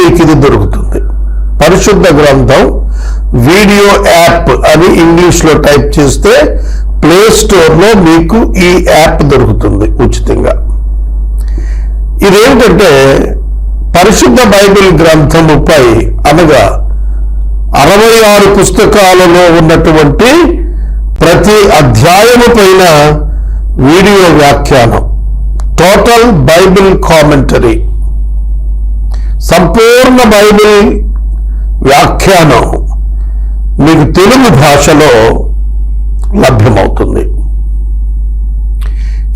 మీకు ఇది దొరుకుతుంది. పరిశుద్ధ గ్రంథం వీడియో యాప్ అని ఇంగ్లీష్లో టైప్ చేస్తే ప్లే స్టోర్లో మీకు ఈ యాప్ దొరుకుతుంది ఉచితంగా. ఇదేంటంటే పరిశుద్ధ బైబిల్ గ్రంథముపై అనగా అరవై ఆరు పుస్తకాలలో ఉన్నటువంటి ప్రతి అధ్యాయము పైన వీడియో వ్యాఖ్యానం. టోటల్ బైబిల్ కామెంటరీ సంపూర్ణ బైబిల్ వ్యాఖ్యానం మీకు తెలుగు భాషలో లభ్యమవుతుంది.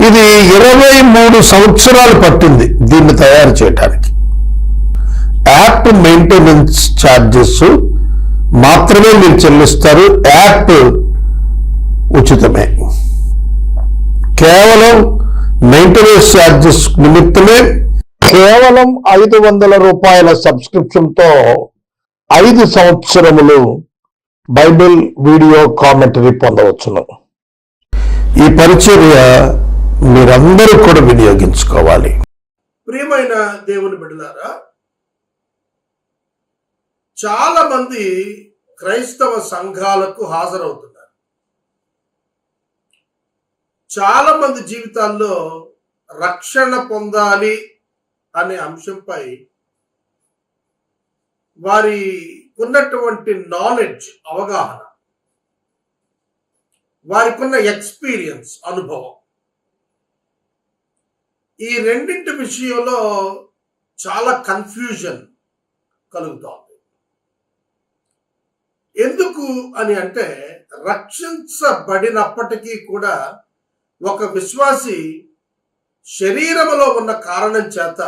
ఇది ఇరవై మూడు సంవత్సరాలు పట్టింది దీన్ని తయారు చేయడానికి యాప్ మెయింటెనెన్స్ ఛార్జెస్ మాత్రమే మీరు చెల్లిస్తారు. యాప్ ఉచితమే. కేవలం మెయింటెనెన్స్ ఛార్జెస్ నిమిత్తమే కేవలం ఐదు వందల రూపాయల సబ్స్క్రిప్షన్తో ఐదు సంవత్సరములు బైబిల్ వీడియో కామెంటరీ పొందవచ్చును. ఈ పరిచర్య మీరందరూ కూడా వినియోగించుకోవాలి. ప్రియమైన దేవుని బిడ్డలారా చాలా మంది క్రైస్తవ సంఘాలకు హాజరవుతున్నారు. చాలా మంది జీవితాల్లో రక్షణ పొందాలి అనే అంశంపై వారి ఉన్నటువంటి నాలెడ్జ్ అవగాహన వారికి ఉన్న ఎక్స్పీరియన్స్ అనుభవం. ఈ రెండింటి విషయంలో చాలా కన్ఫ్యూజన్ కలుగుతోంది. ఎందుకు అని అంటే రక్షించబడినప్పటికీ కూడా ఒక విశ్వాసి శరీరములో ఉన్న కారణం చేత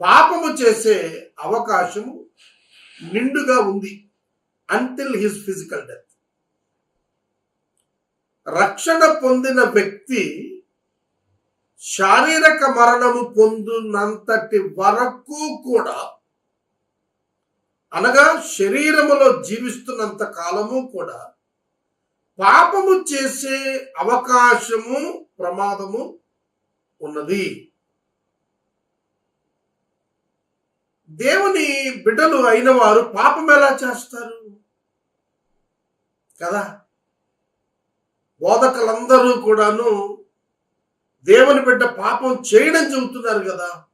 పాపము చేసే అవకాశము నిండుగా ఉంది అంటిల్ హిస్ ఫిజికల్ డెత్ రక్షణ పొందిన వ్యక్తి శారీరక మరణము పొందినంతటి వరకు కూడా అనగా శరీరములో జీవిస్తున్నంత కాలము కూడా పాపము చేసే అవకాశము ప్రమాదము ఉన్నది. దేవుని బిడ్డలు అయిన వారు పాపం ఎలా చేస్తారు? కదా? బోధకులందరూ కూడాను దేవుని బిడ్డ పాపం చేయడం చెబుతున్నారు కదా?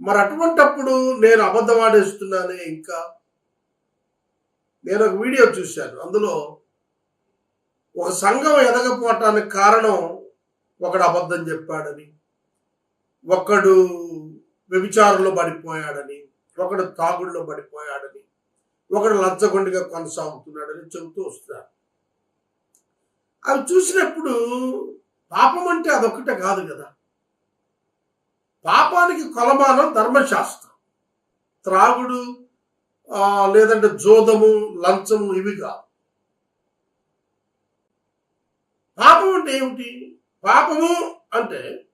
మరి అటువంటప్పుడు నేను అబద్ధం ఆడేస్తున్నానే ఇంకా? నేను ఒక వీడియో చూశాను. అందులో ఒక సంఘం ఎదగపోవటానికి కారణం ఒకడు అబద్ధం చెప్పాడని ఒకడు వ్యభిచారంలో పడిపోయాడని ఒకడు తాగుడులో పడిపోయాడని ఒకడు లంచగొండిగా కొనసాగుతున్నాడని చెబుతూ వస్తారు అవి చూసినప్పుడు పాపం అంటే అదొక్కటే కాదు కదా. పాపానికి కొలమానం ధర్మశాస్త్రం. త్రాగుడు లేదంటే జోదము లంచము ఇవి కాదు. పాపం అంటే ఏమిటి? పాపము అంటే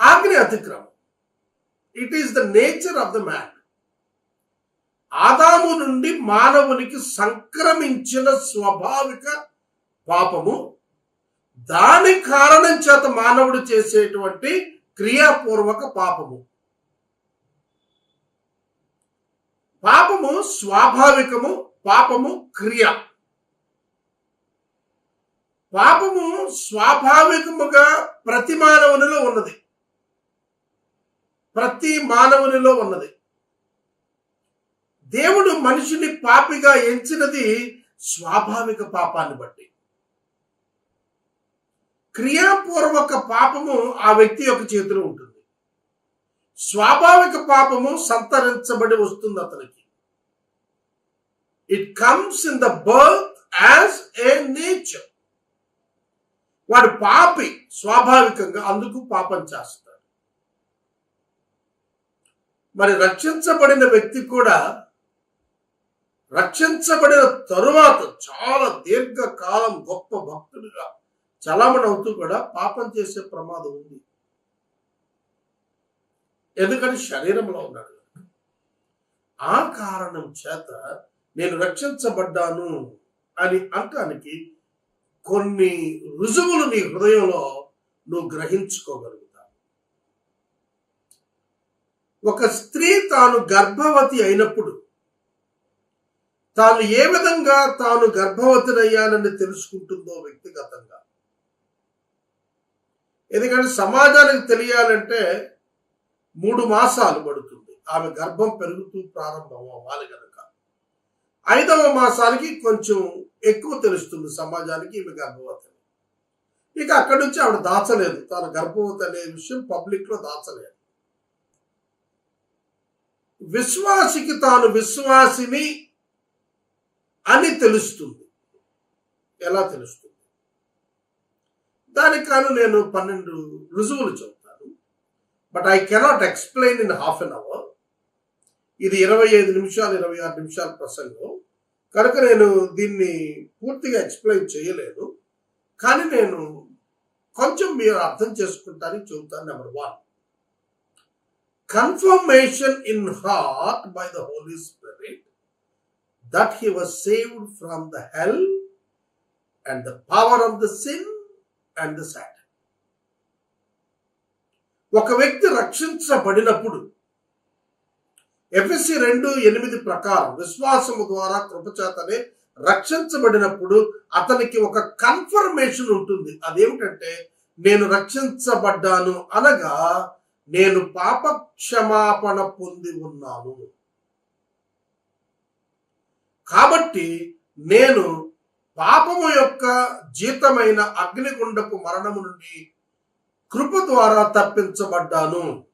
ఆజ్ఞ అతిక్రమం. It is the nature of the man ఆదాము నుండి మానవునికి సంక్రమించిన స్వాభావిక పాపము. దాని కారణం చేత మానవుడు చేసేటువంటి క్రియాపూర్వక పాపము. పాపము స్వాభావికము పాపము క్రియ. పాపము స్వాభావికముగా ప్రతి మానవునిలో ఉన్నది. ప్రతి మానవునిలో ఉన్నది. దేవుడు మనిషిని పాపిగా ఎంచినది స్వాభావిక పాపాన్ని బట్టి. క్రియాపూర్వక పాపము ఆ వ్యక్తి యొక్క చేతిలో ఉంటుంది. స్వాభావిక పాపము సంతరించబడి వస్తుంది అతనికి. It comes in the birth as a nature వాడు పాపి స్వాభావికంగా అందుకు పాపం చేస్తాడు. మరి రక్షించబడిన వ్యక్తి కూడా రక్షించబడిన తరువాత చాలా దీర్ఘకాలం గొప్ప భక్తుడిగా చలామణవుతూ కూడా పాపం చేసే ప్రమాదం ఉంది. ఎందుకంటే శరీరంలో ఉన్నాడు. ఆ కారణం చేత నేను రక్షించబడ్డాను అని అంటానికి కొన్ని రుజువులు నీ హృదయంలో నువ్వు గ్రహించుకోగలుగుతావు. ఒక స్త్రీ తాను గర్భవతి అయినప్పుడు తాను ఏ విధంగా తాను గర్భవతినయ్యానని తెలుసుకుంటుందో వ్యక్తిగతంగా. ఎందుకంటే సమాజానికి తెలియాలంటే మూడు మాసాలు పడుతుంది. ఆమె గర్భం పెరుగుతూ ప్రారంభం అవ్వాలి కనుక. ఐదవ మాసానికి కొంచెం ఎక్కువ తెలుస్తుంది సమాజానికి ఈమె గర్భవతి. ఇక అక్కడి నుంచి ఆవిడ దాచలేదు. తాను గర్భవతి అనే విషయం పబ్లిక్లో దాచలేదు. విశ్వాసికి తాను విశ్వాసిని అని తెలుస్తుంది. ఎలా తెలుస్తుంది? దానికి కాను నేను పన్నెండు రుజువులు చెబుతాను. But I cannot explain in half an hour ఇది ఇరవై ఐదు నిమిషాలు ఇరవై ఆరు నిమిషాల ప్రసంగం. కనుక నేను దీన్ని పూర్తిగా ఎక్స్ప్లెయిన్ చేయలేను కానీ నేను కొంచెం మీరు అర్థం చేసుకుంటానికి చెబుతాను number one confirmation in heart by the Holy Spirit that he was saved from the hell and the power of the sin and the Satan. ఒక వ్యక్తి రక్షించబడినప్పుడు ఎఫ్ఎస్సి రెండు ఎనిమిది ప్రకారం విశ్వాసము ద్వారా కృపచేతనే రక్షించబడినప్పుడు అతనికి ఒక కన్ఫర్మేషన్ ఉంటుంది. అదేమిటంటే నేను రక్షించబడ్డాను అనగా నేను పాప క్షమాపణ పొంది ఉన్నాను. కాబట్టి నేను పాపము యొక్క జీతమైన అగ్నిగుండపు మరణము నుండి కృప ద్వారా తప్పించబడ్డాను.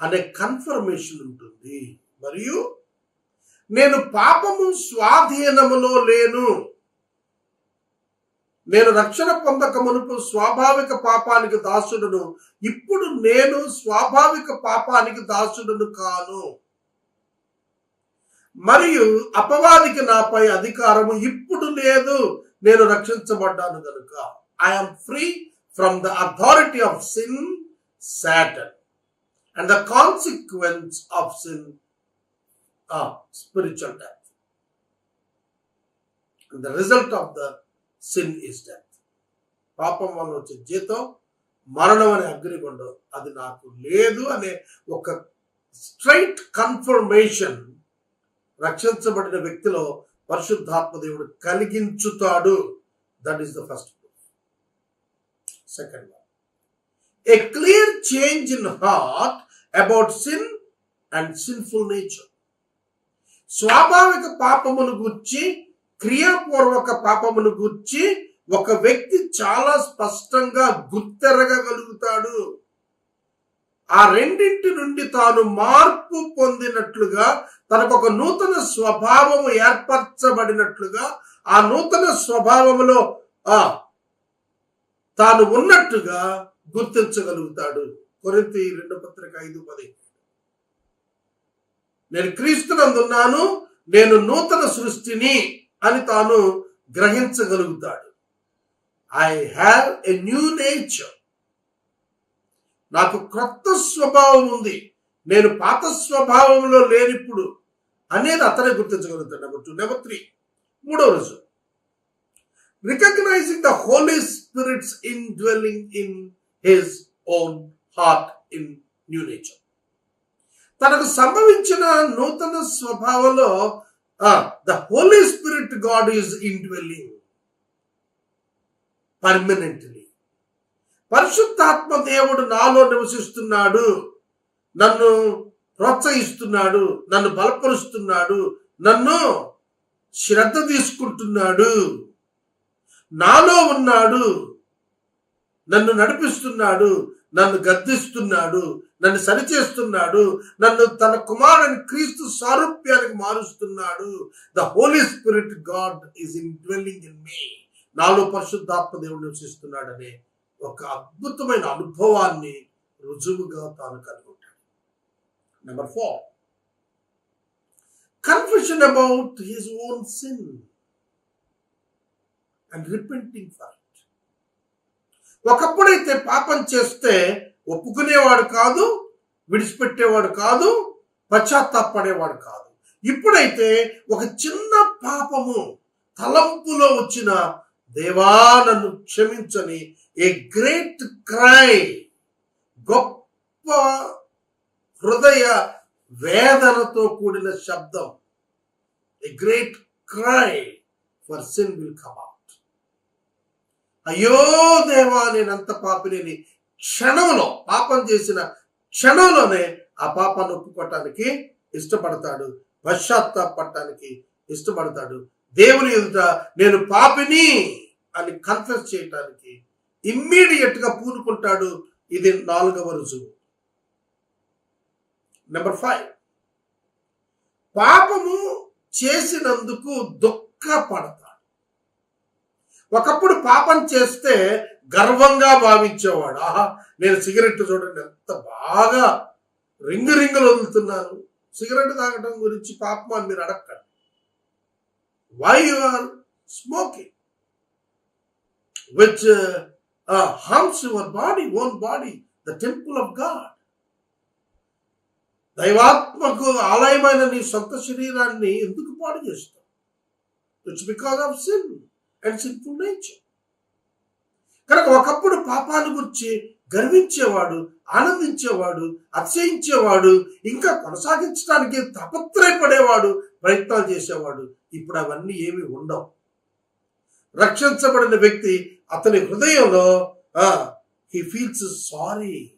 అనే కన్ఫర్మేషన్ ఉంటుంది. మరియు నేను పాపము స్వాధీనములో లేను. నేను రక్షణ పొందక మునుపు స్వాభావిక పాపానికి దాసుడను ఇప్పుడు నేను స్వాభావిక పాపానికి దాసుడను కాను. మరియు అపవాదికి నాపై అధికారము ఇప్పుడు లేదు. నేను రక్షించబడ్డాను కనుక I'm free from the authority of sin Satan and the consequence of sin death. And the result of the sin is death. పాపం వల్ల వచ్చే జీతం మరణం అనే అగ్నిగుండం అది నాకు లేదు అనే ఒక స్ట్రైట్ కన్ఫర్మేషన్ రక్షించబడిన వ్యక్తిలో పరిశుద్ధాత్మ దేవుడు కలిగించుతాడు that is the first second one a clear change in heart about sin and sinful nature స్వాభావిక పాపమును గుర్చి క్రియాపూర్వక పాపమును గుర్చి ఒక వ్యక్తి చాలా స్పష్టంగా గుర్తెరగగలుగుతాడు. ఆ రెండింటి నుండి తాను మార్పు పొందినట్లుగా తనకు ఒక నూతన స్వభావము ఏర్పరచబడినట్లుగా ఆ నూతన స్వభావములో ఆ తాను ఉన్నట్టుగా గుర్తించగలుగుతాడు. కొరింతి రెండో పత్రిక ఐదు పది. నేను క్రీస్తునందున్నాను నేను నూతన సృష్టిని అని తాను గ్రహించగలుగుతాడు. I have a new nature నాకు క్రొత్త స్వభావం ఉంది. నేను పాత స్వభావంలో లేనిప్పుడు అనేది అతనే గుర్తించగలుగుతాడు. నెంబర్ టూ నెంబర్ త్రీ మూడో రోజు. Recognising the Holy Spirit's indwelling in his own heart in new nature. తనకు సంభవించిన నూతన స్వభావంలో the Holy Spirit God is indwelling permanently. పరిశుద్ధాత్మ దేవుడు నాలో నివసిస్తున్నాడు నన్ను ప్రోత్సహిస్తున్నాడు నన్ను బలపరుస్తున్నాడు నన్ను శ్రద్ధ తీసుకుంటున్నాడు నాలో ఉన్నాడు నన్ను నడిపిస్తున్నాడు నన్ను గద్దిస్తున్నాడు నన్ను సరిచేస్తున్నాడు నన్ను తన కుమారుని క్రీస్తు సారూప్యానికి మారుస్తున్నాడు. The Holy Spirit God is indwelling in me నాలో పరిశుద్ధాత్మ దేవుడు నివసిస్తున్నాడనే ఒక అద్భుతమైన అనుభవాన్ని రుజువుగా తాను కలిగి ఉంటాడు. Number four confusion about his own sin and repenting for ఒకప్పుడైతే పాపం చేస్తే ఒప్పుకునేవాడు కాదు విడిచిపెట్టేవాడు కాదు పశ్చాత్తాపడేవాడు కాదు. ఇప్పుడైతే ఒక చిన్న పాపము తలంపులో వచ్చిన దేవా నన్ను క్షమించని ఏ గ్రేట్ క్రై గొప్ప హృదయ వేదనతో కూడిన శబ్దం a great cry for sin will come అయ్యో దేవా నేనంత పాపిని క్షణంలో పాపం చేసిన క్షణంలోనే ఆ పాపాన్ని ఒప్పుకోవటానికి ఇష్టపడతాడు పశ్చాత్తాపడటానికి ఇష్టపడతాడు. దేవుని ఎదుట నేను పాపిని అని కన్ఫెస్ చేయటానికి ఇమ్మీడియట్గా పూనుకుంటాడు. ఇది నాలుగవ రుజువు నెంబర్ ఫైవ్ పాపము చేసినందుకు దుఃఖపడతాడు. ఒకప్పుడు పాపం చేస్తే గర్వంగా భావించేవాడు. ఆహా నేను సిగరెట్ చూడండి ఎంత బాగా రింగు రింగులు వదులుతున్నాను సిగరెట్ తాగటం గురించి పాపం అని మీరు అడగండి why you are smoking which harms your body own body the temple of God దైవాత్మకు ఆలయమైన నీ సొంత శరీరాన్ని ఎందుకు పాడు చేస్తావు? It's because of sin and sinful nature కనుక ఒకప్పుడు పాపాన్ని గురించి గర్వించేవాడు ఆనందించేవాడు అతిశయించేవాడు ఇంకా కొనసాగించడానికి తపత్రయపడేవాడు ప్రయత్నాలు చేసేవాడు. ఇప్పుడు అవన్నీ ఏమి ఉండవు. రక్షించబడిన వ్యక్తి అతని హృదయంలో he feels sorry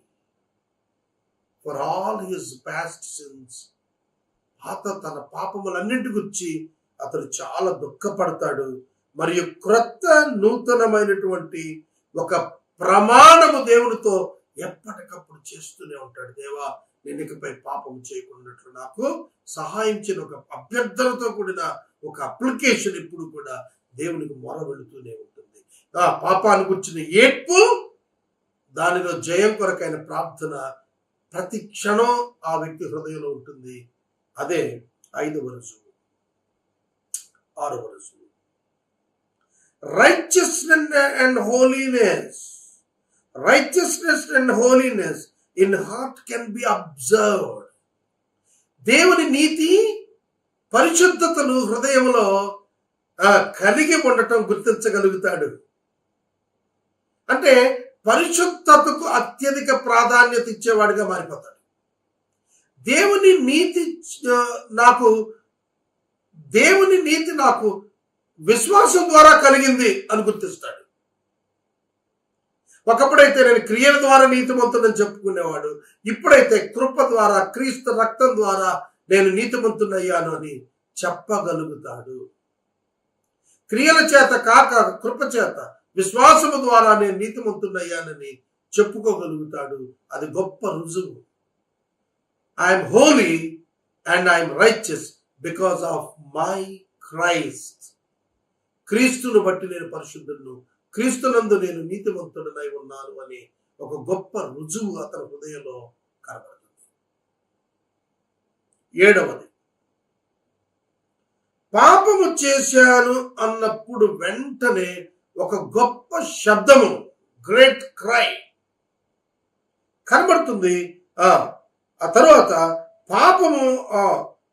for all his past sins పాత తన పాపములన్నింటి గురించి అతడు చాలా దుఃఖపడతాడు. మరియు క్రొత్త నూతనమైనటువంటి ఒక ప్రమాణము దేవునితో ఎప్పటికప్పుడు చేస్తూనే ఉంటాడు. దేవా నిన్నకపై పాపం చేయకున్నట్లు నాకు సహాయం ఒక అభ్యర్థనతో కూడిన ఒక అప్లికేషన్ ఇప్పుడు కూడా దేవునికి మొర వెళుతూనే ఉంటుంది. ఆ పాపాన్ని గుర్చిన ఏడ్పు దానిలో జయం కొరకైన ప్రార్థన ప్రతి క్షణం ఆ వ్యక్తి హృదయంలో ఉంటుంది. అదే ఐదవ రుజువు ఆరవ రుజువు righteousness and holiness. Righteousness and holiness in heart can be observed. దేవుని నీతి పరిశుద్ధతను హృదయంలో కలిగి ఉండటం గుర్తించగలుగుతాడు. అంటే పరిశుద్ధతకు అత్యధిక ప్రాధాన్యత ఇచ్చేవాడిగా మారిపోతాడు. దేవుని నీతి నాకు దేవుని నీతి నాకు విశ్వాసం ద్వారా కలిగింది అని గుర్తిస్తాడు. ఒకప్పుడైతే నేను క్రియల ద్వారా నీతిమంతుడని చెప్పుకునేవాడు. ఇప్పుడైతే కృప ద్వారా క్రీస్తు రక్తం ద్వారా నేను నీతిమంతుడయ్యాను అని చెప్పగలుగుతాడు. క్రియల చేత కాక కృప చేత విశ్వాసము ద్వారా నేను నీతిమంతుడయ్యానని చెప్పుకోగలుగుతాడు. అది గొప్ప రుజువు. I'm holy and I'm righteous because of my Christ క్రీస్తును బట్టి నేను పరిశుద్ధులను క్రీస్తునందు నేను నీతివంతుడనై ఉన్నాను అని ఒక గొప్ప రుజువు అతని హృదయంలో కనబడుతుంది. ఏడవది. పాపము చేశాను అన్నప్పుడు వెంటనే ఒక గొప్ప శబ్దము గ్రేట్ క్రై కనబడుతుంది. ఆ ఆ తర్వాత పాపము ఆ,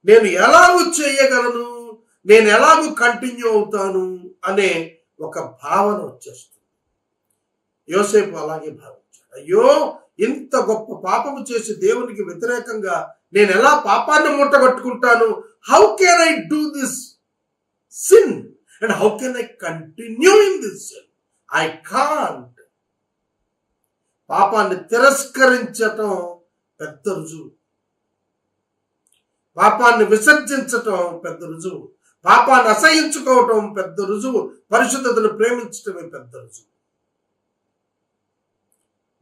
నేను ఎలాగూ చేయగలను? నేను ఎలాగూ కంటిన్యూ అవుతాను? అనే ఒక భావన వచ్చేస్తుంది. యోసేపు అలాగే భావించాడు. అయ్యో ఇంత గొప్ప పాపము చేసి దేవునికి వ్యతిరేకంగా నేను ఎలా పాపాన్ని మూటగట్టుకుంటాను? How can I do this sin and how can I continue in this sin I can't పాపాన్ని తిరస్కరించటం పెద్ద రుజువు. పాపాన్ని విసర్జించటం పెద్ద రుజువు. పాపాన్ని అసహించుకోవటం పెద్ద రుజువు. పరిశుద్ధతను ప్రేమించటమే పెద్ద రుజువు.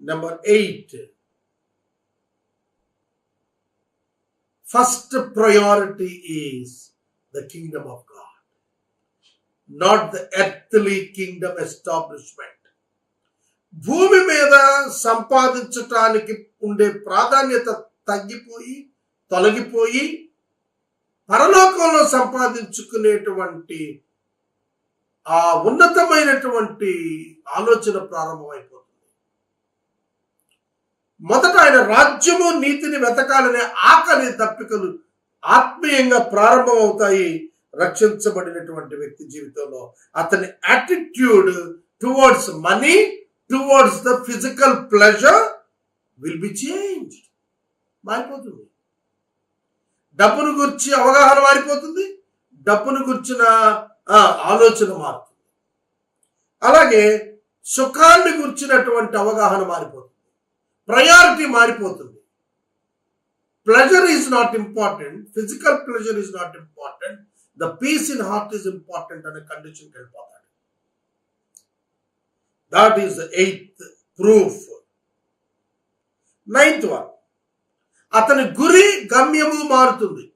Number eight first priority is the kingdom of God not the earthly kingdom establishment భూమి మీద సంపాదించటానికి ఉండే ప్రాధాన్యత తగ్గిపోయి తొలగిపోయి పరలోకంలో సంపాదించుకునేటువంటి ఆ ఉన్నతమైనటువంటి ఆలోచన ప్రారంభమైపోతుంది. మొదట ఆయన రాజ్యము నీతిని వెతకాలనే ఆకలి తప్పికలు ఆత్మీయంగా ప్రారంభమవుతాయి రక్షించబడినటువంటి వ్యక్తి జీవితంలో. అతని attitude towards money towards the physical pleasure will be change మారిపోతుంది. డబ్బును గురించి అవగాహన మారిపోతుంది డబ్బును గురించిన ఆలోచన మారుతుంది. అలాగే సుఖాన్ని గురించినటువంటి అవగాహన మారిపోతుంది. ప్రయారిటీ మారిపోతుంది. Pleasure is not important physical pleasure is not important the peace in heart is important అనే కండిషన్కి వెళ్ళిపోతాడు. That is the eighth proof ninth one అతని గురి గమ్యము మారుతుంది.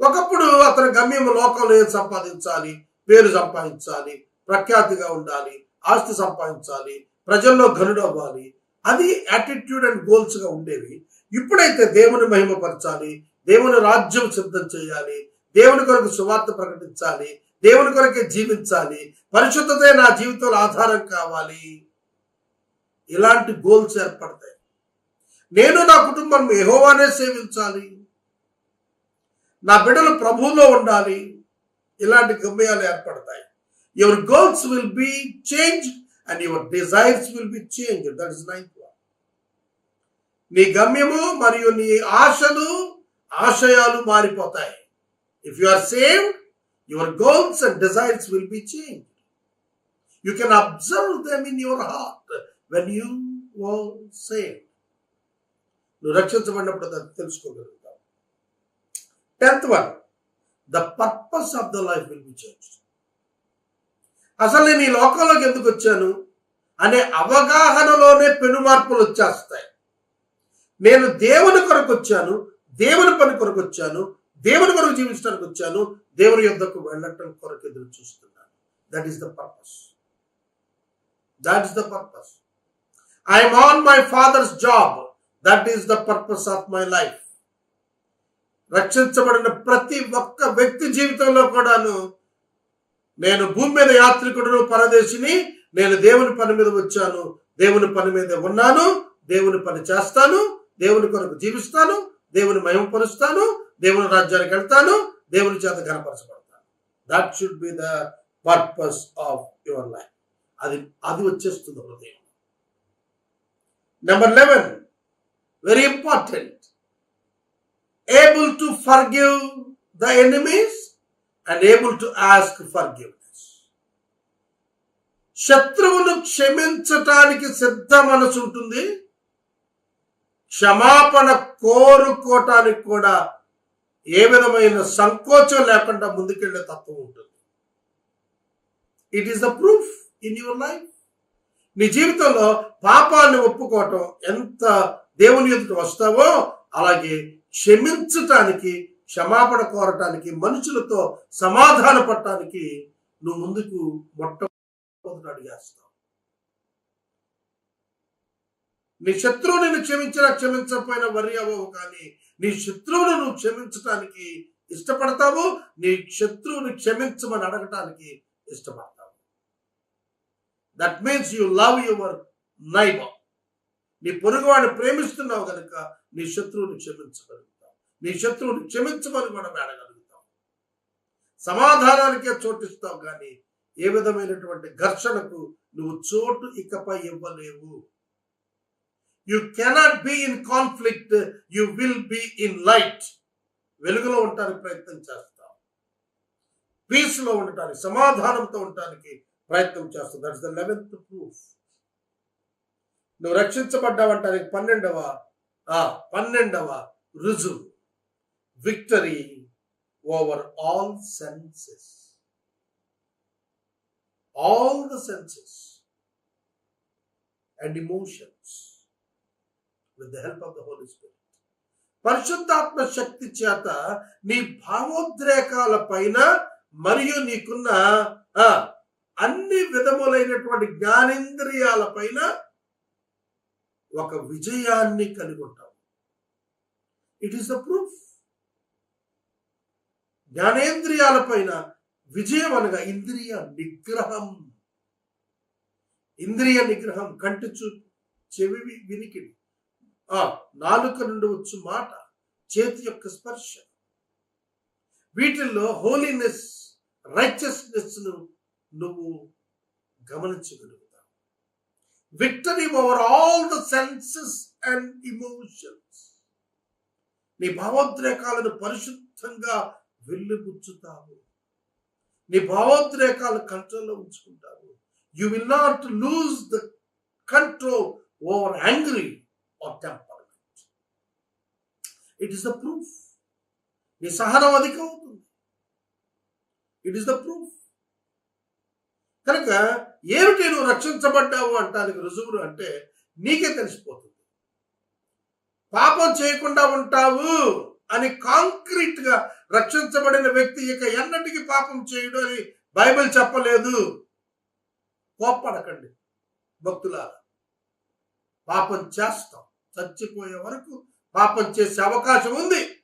ఒకప్పుడు అతని గమ్యము లోకంలో ఏం సంపాదించాలి? పేరు సంపాదించాలి ప్రఖ్యాతిగా ఉండాలి ఆస్తి సంపాదించాలి ప్రజల్లో ఘనుడు అవ్వాలి అది యాటిట్యూడ్ అండ్ గోల్స్గా ఉండేవి. ఇప్పుడైతే దేవుని మహిమపరచాలి దేవుని రాజ్యం సిద్ధం చేయాలి దేవుని కొరకు సువార్త ప్రకటించాలి దేవుని కొరకే జీవించాలి పరిశుద్ధతే నా జీవితంలో ఆధారం కావాలి. ఇలాంటి గోల్స్ ఏర్పడతాయి. నేను నా కుటుంబం ఎహోవానే సేవించాలి. నా బిడ్డలు ప్రభువులో ఉండాలి. ఇలాంటి గమ్యాలు ఏర్పడతాయి. Your goals will be change and your desires will be change that is ninth one నీ గమ్యము మరియు నీ ఆశలు ఆశయాలు మారిపోతాయి. If you are saved your goals and desires will be change you can observe them in your heart when you were నువ్వు రక్షించబడినప్పుడు దాన్ని తెలుసుకోగలుగుతావు. Tenth one. The purpose of the life will be change అసలు నేను ఈ లోకంలోకి ఎందుకు వచ్చాను? అనే అవగాహనలోనే పెను మార్పులు వచ్చేస్తాయి. నేను దేవుని కొరకు వచ్చాను దేవుని పని కొరకు వచ్చాను దేవుని కొరకు జీవించడానికి వచ్చాను దేవుని యొద్దకు వెళ్ళటం కొరకు ఎదురు చూస్తున్నాను. That is the purpose that is the purpose I'm on my father's job that is the purpose of my life రక్షించబడిన ప్రతి ఒక్క వ్యక్తి జీవితంలో కూడాను నేను భూమి మీద యాత్రికుడును పరదేశిని నేను దేవుని పని మీద వచ్చాను దేవుని పని మీద ఉన్నాను దేవుని పని చేస్తాను దేవుని కొరకు జీవిస్తాను దేవుని మయంపరుస్తాను దేవుని రాజ్యానికి వెళ్తాను దేవుని చేత కనపరచబడతాను that should be the purpose of your life అది అది వచ్చేస్తుంది హృదయం number eleven very important able to forgive the enemies and able to ask forgiveness శత్రువును క్షమించటానికి సిద్ధ మనసు ఉంటుంది. క్షమాపణ కోరుకోవటానికి కూడా ఏ విధమైన సంకోచం లేకుండా ముందుకెళ్ళే తత్వం ఉంటుంది. It is the proof in your life నీ జీవితంలో పాపాన్ని ఒప్పుకోవటం ఎంత దేవుని ఎదుట వస్తావో అలాగే క్షమించటానికి క్షమాపణ కోరటానికి మనుషులతో సమాధాన పడటానికి నువ్వు ముందుకు మొట్టమొదటి అడిగేస్తావు. నీ శత్రువు నిన్ను క్షమించినా క్షమించకపోయినా వరి అవ్వవు కానీ నీ శత్రువును నువ్వు క్షమించటానికి ఇష్టపడతావు నీ శత్రువుని క్షమించమని అడగటానికి ఇష్టపడతావు. That means you love your neighbour నీ పొరుగువాడిని ప్రేమిస్తున్నావు కనుక నీ శత్రువుని క్షమించగలుగుతావు. నీ శత్రువుని క్షమించమని కూడా అడగలుగుతాం సమాధానానికే చోటిస్తావు కానీ ఏ విధమైనటువంటి ఘర్షణకు నువ్వు చోటు ఇకపై ఇవ్వలేవు. You cannot be in conflict you will be in light వెలుగులో ఉండటానికి ప్రయత్నం చేస్తావు. పీస్లో ఉండటానికి సమాధానంతో ఉండటానికి ప్రయత్నం చేస్తావు. దట్స్ ద లెవెన్త్ ప్రూఫ్ నువ్వు రక్షించబడ్డావంటానికి పన్నెండవ ఆ పన్నెండవ రుజువు. Victory over all senses all the senses and emotions with the help of the Holy Spirit పరిశుద్ధాత్మ శక్తి చేత నీ భావోద్రేకాల పైన మరియు నీకున్న అన్ని విధములైనటువంటి జ్ఞానేంద్రియాల పైన ఒక విజయాన్ని కలిగి ఇట్ ఈస్ ద ప్రూఫ్ జ్ఞానేంద్రియాల పైన విజయం అనగా ఇంద్రియ నిగ్రహం. ఇంద్రియ నిగ్రహం కంటి చూపు చెవి వినికిడి. ఆ నాలుక నుండి వచ్చు మాట చేతి యొక్క స్పర్శ. వీటిల్లో హోలీనెస్ రైచస్నెస్ను నువ్వు గమనించగలవు. Victory over all the senses and emotions నీ భావోద్రేకాలను పరిశుద్ధంగా వెళ్ళిపుచ్చుతావు నీ భావోద్రేకాలు కంట్రోల్లో ఉంచుకుంటావు. You will not lose the control over angry or temperament it is the proof నీ సహనం అధికం అవుతుంది ఇట్ ఈస్ ద ప్రూఫ్ కనుక ఏమిటి నువ్వు రక్షించబడ్డావు అంటానికి రుజువులు అంటే నీకే తెలిసిపోతుంది. పాపం చేయకుండా ఉంటావు అని కాంక్రీట్గా రక్షించబడిన వ్యక్తి ఇక ఎన్నటికి పాపం చేయడు అని బైబిల్ చెప్పలేదు. కోప్పడకండి భక్తులారా. పాపం చేస్తాం. చచ్చిపోయే వరకు పాపం చేసే అవకాశం ఉంది.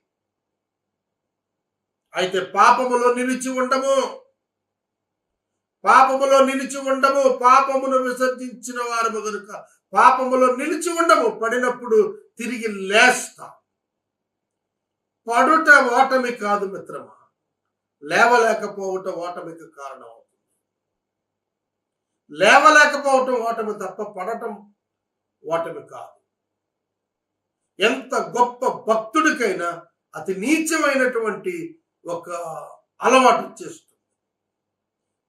అయితే పాపములో నిలిచి ఉండము. పాపములో నిలిచి ఉండము పాపమును విసర్జించిన వారు కనుక పాపములో నిలిచి ఉండము పడినప్పుడు తిరిగి లేస్తాం. పడుట ఓటమి కాదు మిత్రమా లేవలేకపోవట ఓటమికి కారణం అవుతుంది లేవలేకపోవటం ఓటమి తప్ప పడటం ఓటమి కాదు. ఎంత గొప్ప భక్తుడికైనా అతి నీచమైనటువంటి ఒక అలవాటు చేస్తుంది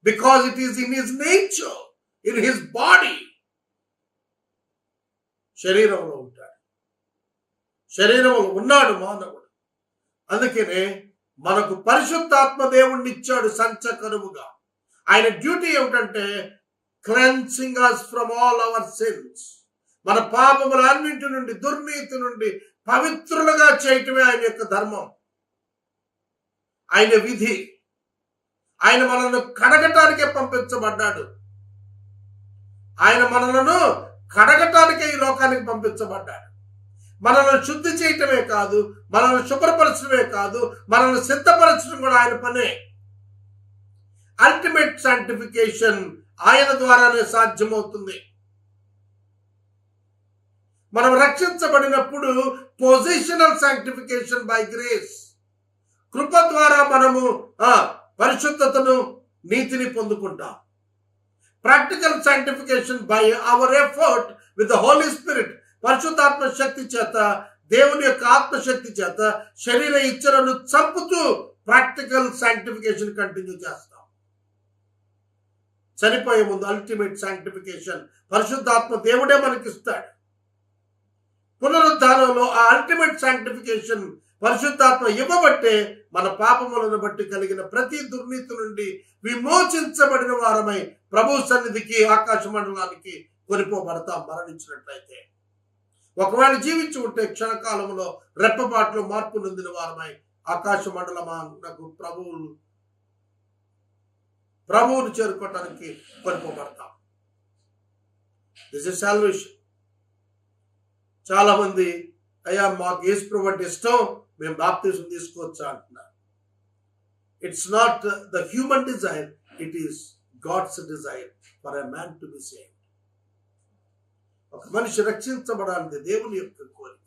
because it is in his nature in his body శరీరంలో ఉంటాడు. శరీరంలో ఉన్నాడు మానవుడు. అందుకనే మనకు పరిశుద్ధాత్మ దేవుణ్ణి ఇచ్చాడు సంచకరువుగా. ఆయన డ్యూటీ ఏమిటంటే cleansing us from all our sins మన పాపములన్నింటి నుండి దుర్నీతి నుండి పవిత్రులుగా చేయటమే ఆయన యొక్క ధర్మం. ఆయన విధి. ఆయన మనల్ని కడగటానికే పంపించబడ్డాడు. ఆయన మనలను కడగటానికే ఈ లోకానికి పంపించబడ్డాడు. మనల్ని శుద్ధి చేయటమే కాదు మనల్ని శుభ్రపరచడమే కాదు మనల్ని సిద్ధపరచడం కూడా ఆయన పనే. అల్టిమేట్ సాంటిఫికేషన్ ఆయన ద్వారానే సాధ్యమవుతుంది. మనం రక్షించబడినప్పుడు పొజిషనల్ సైంటిఫికేషన్ బై గ్రేస్ కృప ద్వారా మనము పరిశుద్ధతను నీతిని పొందుకుంటాం. Practical sanctification by our effort with the Holy Spirit పరిశుద్ధాత్మ శక్తి చేత దేవుని యొక్క ఆత్మశక్తి చేత శరీర ఇచ్చలను చంపుతూ ప్రాక్టికల్ సైంటిఫికేషన్ కంటిన్యూ చేస్తాం. చనిపోయే ముందు అల్టిమేట్ సైంటిఫికేషన్ పరిశుద్ధాత్మ దేవుడే మనకిస్తాడు. పునరుద్ధానంలో ఆ అల్టిమేట్ సైంటిఫికేషన్ పరిశుద్ధాత్మ ఇవ్వబట్టే మన పాపములను బట్టి కలిగిన ప్రతి దుర్నీతి నుండి విమోచించబడిన వారమై ప్రభు సన్నిధికి ఆకాశ మండలానికి కొనిపోబడతాం మరణించినట్లయితే. ఒకవేళ జీవించి ఉంటే క్షణకాలంలో రెప్పబాట్లు మార్పు నొందిన వారమై ఆకాశ మండలమా నాకు ప్రభువు ప్రభువును చేరుకోవటానికి కొనిపోబడతాం. దిస్ ఇస్ సాల్వేషన్ చాలా మంది అయ్యా మాకు ఏసు ప్రభు అంటే ఇష్టం. మేము బాప్తిజం తీసుకోవచ్చా అంటున్నారు. It's not the human desire it is God's desire for a man to be saved ఒక మనిషి రక్షించబడాలి దేవుని యొక్క కోరిక.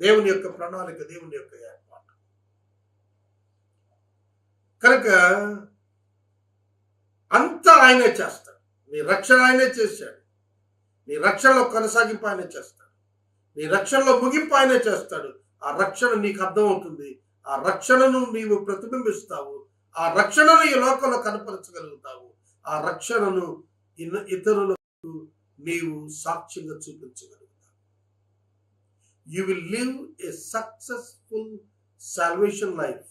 దేవుని యొక్క ప్రణాళిక దేవుని యొక్క ఏర్పాటు. కనుక అంతా ఆయనే చేస్తాడు. నీ రక్షణ ఆయనే చేశాడు. నీ రక్షణలో కొనసాగింపు ఆయనే చేస్తాడు. నీ రక్షణలో ముగింపు ఆయనే చేస్తాడు. ఆ రక్షణ నీకు అర్థమవుతుంది. ఆ రక్షణను నీవు ప్రతిబింబిస్తావు. ఆ రక్షణను ఈ లోకంలో కనపరచగలుగుతావు. ఆ రక్షణను ఇతరులకు నీవు సాక్ష్యంగా చూపించగలుగుతావు. You will live a successful salvation life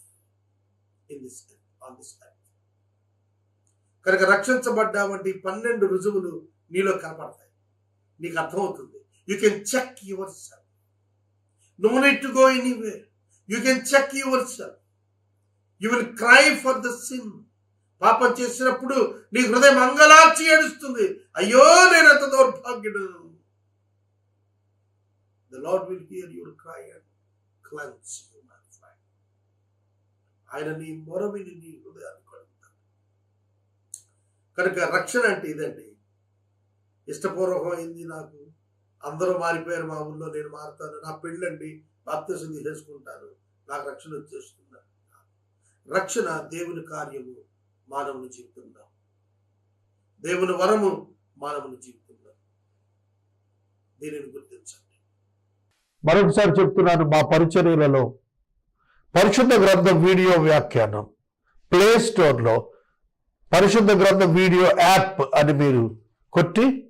in this on this life కనుక రక్షించబడ్డావంటే వంటి పన్నెండు రుజువులు నీలో కనపడతాయి. నీకు అర్థమవుతుంది. You can check yourself no need to go anyway you can check yourself you will cry for the sin పాపం చేసినప్పుడు నీ హృదయం అంగలార్చి ఏడుస్తుంది. అయ్యో నేను ఎంత దౌర్భాగ్యుడు. The Lord will hear your cry and cleanse ఆయన నీ మొరవిని నీ హృదయాన్ని కడుగుతాడు. కనుక రక్షణ అంటే ఇదండి. ఇష్టపూర్వకమైంది నాకు. అందరూ మారిపోయారు మా ఊళ్ళో నేను మారుతాను నా పెళ్ళండి బాప్తిజం చేసుకుంటాను నాకు రక్షణ వచ్చేస్తుంది రక్షణ దేవుని కార్యము మానవుని జీవితంలో. దేవుని వరము మానవుని జీవితంలో. దీనిని గుర్తించండి. మరొకసారి చెప్తున్నాను మా పరిచర్యలలో. పరిశుద్ధ గ్రంథం వీడియో వ్యాఖ్యానం. ప్లే స్టోర్లో పరిశుద్ధ గ్రంథం వీడియో యాప్ అని మీరు కొట్టి